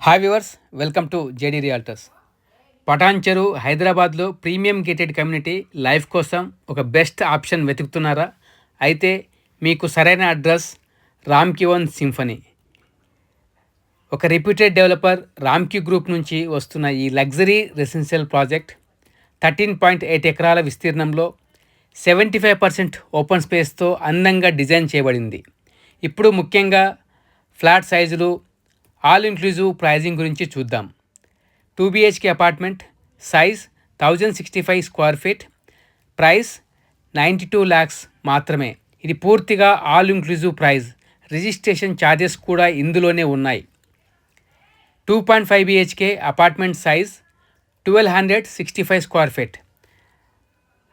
Hi viewers welcome to JD Realtors Patancheru హైదరాబాద్లో premium gated community life కోసం ఒక best option వెతుకుతున్నారా? అయితే మీకు సరైన అడ్రస్ రామ్ కివన్ సింఫనీ. ఒక రిప్యూటెడ్ డెవలపర్ రామ్కి గ్రూప్ నుంచి వస్తున్న ఈ luxury residential project thirteen point eight ఎకరాల విస్తీర్ణంలో సెవెంటీ ఫైవ్ పర్సెంట్ ఓపెన్ స్పేస్తో అందంగా డిజైన్ చేయబడింది. ఇప్పుడు ముఖ్యంగా ఫ్లాట్ సైజులు ఆల్ ఇంక్లూజివ్ ప్రైజింగ్ గురించి చూద్దాం. Two BHK apartment size thousand sixty five square feet price ninety two lakhs మాత్రమే. ఇది పూర్తిగా all inclusive price registration charges కూడా ఇందులోనే ఉన్నాయి. Two point five BHK apartment size twelve hundred sixty five square feet.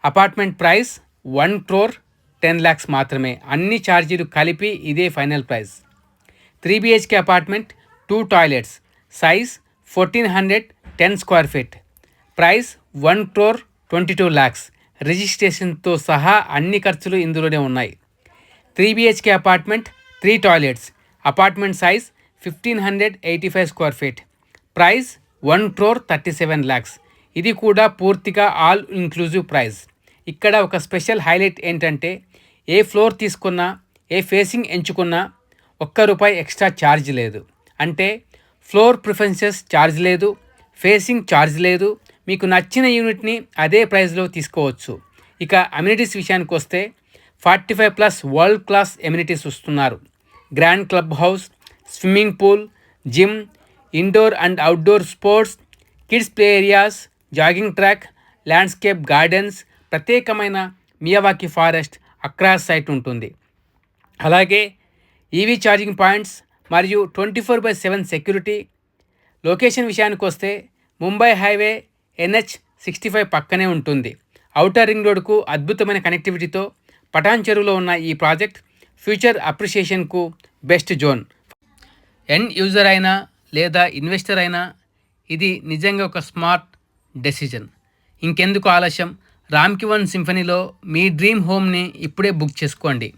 Apartment price one crore ten lakhs మాత్రమే. అన్ని ఛార్జీలు కలిపి ఇదే final price. Three BHK apartment two toilets size fourteen hundred ten square feet price one crore twenty two lakhs రిజిస్ట్రేషన్తో సహా అన్ని ఖర్చులు ఇందులోనే ఉన్నాయి. Three BHK apartment three toilets apartment size fifteen hundred eighty five square feet price one crore thirty seven lakhs ఇది కూడా పూర్తిగా all inclusive price ఇక్కడ ఒక స్పెషల్ హైలైట్ ఏంటంటే ఏ ఫ్లోర్ తీసుకున్నా ఏ ఫేసింగ్ ఎంచుకున్నా ఒక్క రూపాయి ఎక్స్ట్రా ఛార్జ్ లేదు. అంటే ఫ్లోర్ ప్రిఫరెన్సెస్ ఛార్జ్ లేదు ఫేసింగ్ ఛార్జ్ లేదు మీకు నచ్చిన యూనిట్ని అదే ప్రైస్లో తీసుకోవచ్చు. ఇక అమ్యూనిటీస్ విషయానికి వస్తే forty five plus world class amenities వస్తున్నారు. Grand club house swimming pool gym indoor and outdoor sports kids play areas jogging track landscape gardens ప్రత్యేకమైన మియావాకి ఫారెస్ట్ అక్రాస్ సైట్ ఉంటుంది. అలాగే ఈవీ ఛార్జింగ్ పాయింట్స్ మరియు twenty four by seven security. Location విషయానికి వస్తే Mumbai highway NH sixty five పక్కనే ఉంటుంది. Outer ring రోడ్కు అద్భుతమైన కనెక్టివిటీతో పటాన్ చెరువులో ఉన్న ఈ ప్రాజెక్ట్ ఫ్యూచర్ అప్రిషియేషన్కు బెస్ట్ జోన్. ఎండ్ యూజర్ అయినా లేదా ఇన్వెస్టర్ అయినా ఇది నిజంగా ఒక స్మార్ట్ డెసిజన్. ఇంకెందుకు ఆలస్యం? రామ్కి వన్ సింఫనీలో మీ డ్రీమ్ హోమ్ని ఇప్పుడే బుక్ చేసుకోండి.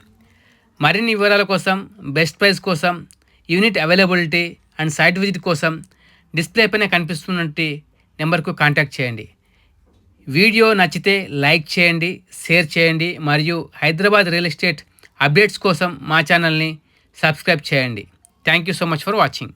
మరిన్ని వివరాల కోసం బెస్ట్ ప్రైస్ కోసం unit availability and site visit కోసం డిస్ప్లే పైన కనిపిస్తున్నట్టు నెంబర్కు కాంటాక్ట్ చేయండి. వీడియో నచ్చితే లైక్ చేయండి షేర్ చేయండి మరియు హైదరాబాద్ రియల్ ఎస్టేట్ అప్డేట్స్ కోసం మా ఛానల్ని సబ్స్క్రైబ్ చేయండి. Thank you so much for watching.